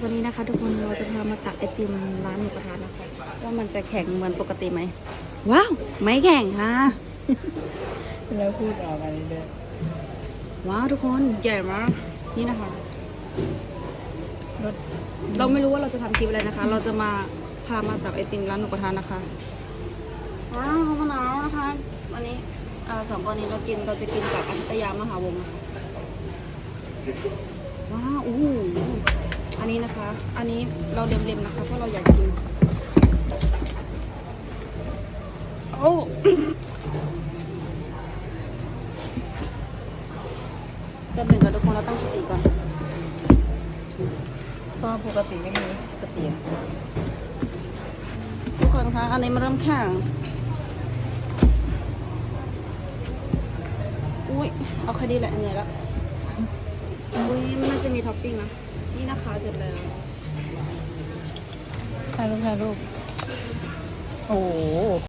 วันนี้นะคะทุกคนเราจะพามาตักไอติมร้านหมูกระทะนะคะว่ามันจะแข็งเหมือนปกติไหมว้าว ไม่แข็งค่ะ แล้วพูดออกอะไรด้วยว้าวทุกคนใหญ่มากนี่นะคะรถเราไม่รู้ว่าเราจะทำคลิปอะไรนะคะ เราจะมาพามาตักไอติมร้านหมูกระทะนะคะว้าวเขามะนาวนะคะ วันนี้เอ่อสองคนนี้เรากินเราจะกินกับอัตยามหาวงศ์นะคะว้าวอู้หู อันนี้นะคะอันนี้เราเล็มๆนะคะ เพราะเราอยากกินโอ้แป๊บหนึ่งกันทุกคนเราตั้งสติก่อนเพราะปกติไม่มีสติทุกคนคะ อันนี้มันเริ่มแข็งอุ้ยเอาแค่นี้แหละเหนื่อยแล้วอุ้ยมันน่า จะมีท็อปปิ้งนะ นี่นะคะเสร็จแล้วถ่ายรูปถ่ายรูปโอ้